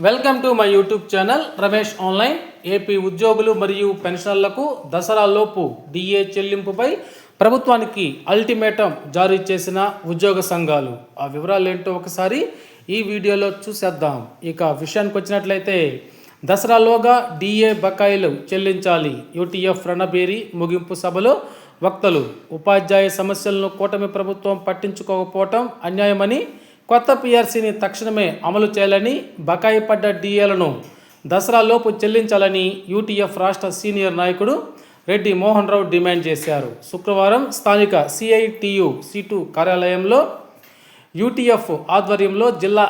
Welcome to my YouTube channel Ramesh online. AP ఉద్యోగులు మరియు పెన్షనర్లకు దసరా లోపు డిఏ చెల్లింపుపై ప్రభుత్వానికి అల్టిమేటం జారీ చేసిన ఉద్యోగ సంఘాలు. ఆ వివరాలు ఏంటో ఒకసారి ఈ వీడియోలో చూసేద్దాం. ఇక విషయానికి వచ్చినట్లయితే దసరాలోగా డిఏ బకాయిలు చెల్లించాలి. యూటీఎఫ్ రణబేరి ముగింపు సభలో వక్తలు ఉపాధ్యాయ సమస్యలను కూటమి ప్రభుత్వం పట్టించుకోకపోవటం అన్యాయమని కొత్త పిఆర్సీని తక్షణమే అమలు చేయాలని బకాయి పడ్డ డిఏలను దసరాలోపు చెల్లించాలని యూటీఎఫ్ రాష్ట్ర సీనియర్ నాయకుడు రెడ్డి మోహన్ రావు డిమాండ్ చేశారు. శుక్రవారం స్థానిక సిఐటియు సిటు కార్యాలయంలో యూటీఎఫ్ ఆధ్వర్యంలో జిల్లా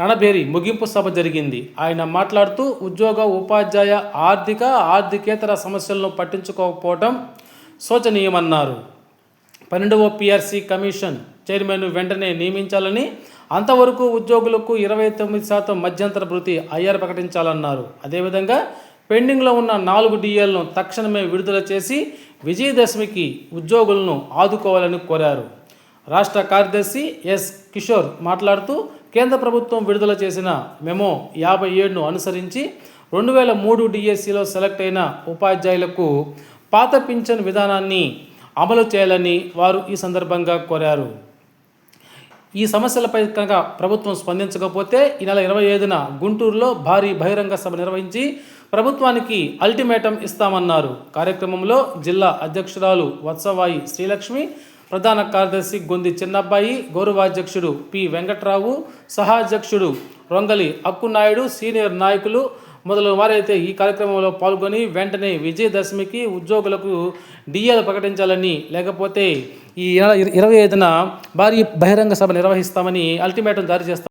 రణబేరి ముగింపు సభ జరిగింది. ఆయన మాట్లాడుతూ ఉద్యోగ ఉపాధ్యాయ ఆర్థిక ఆర్థికేతర సమస్యలను పట్టించుకోకపోవడం శోచనీయమన్నారు. పన్నెండవ పిఆర్సీ కమిషన్ చైర్మన్ వెంటనే నియమించాలని అంతవరకు ఉద్యోగులకు ఇరవై తొమ్మిది శాతం మధ్యంతర భృతి ఐఆర్ ప్రకటించాలన్నారు. అదేవిధంగా పెండింగ్లో ఉన్న నాలుగు డిఎల్ను తక్షణమే విడుదల చేసి విజయదశమికి ఉద్యోగులను ఆదుకోవాలని కోరారు. రాష్ట్ర కార్యదర్శి ఎస్ కిషోర్ మాట్లాడుతూ కేంద్ర ప్రభుత్వం విడుదల చేసిన మెమో యాభై ఏడును అనుసరించి రెండు వేల మూడు డిఎస్సిలో సెలెక్ట్ అయిన ఉపాధ్యాయులకు పాత పింఛన్ విధానాన్ని అమలు చేయాలని వారు ఈ సందర్భంగా కోరారు. ఈ సమస్యలపై కనుక ప్రభుత్వం స్పందించకపోతే ఈ నెల ఇరవై ఐదున గుంటూరులో భారీ బహిరంగ సభ నిర్వహించి ప్రభుత్వానికి అల్టిమేటం ఇస్తామన్నారు. కార్యక్రమంలో జిల్లా అధ్యక్షురాలు వత్సవాయి శ్రీలక్ష్మి ప్రధాన కార్యదర్శి గొంది చిన్నబ్బాయి గౌరవాధ్యక్షుడు పి వెంకట్రావు సహాధ్యక్షుడు రొంగలి అక్కునాయుడు సీనియర్ నాయకులు మొదలు వారైతే ఈ కార్యక్రమంలో పాల్గొని వెంటనే విజయదశమికి ఉద్యోగులకు డిఏలు ప్రకటించాలని లేకపోతే ఈ ఇరవై ఐదున భారీ బహిరంగ సభ నిర్వహిస్తామని అల్టిమేటం జారీ చేస్తాం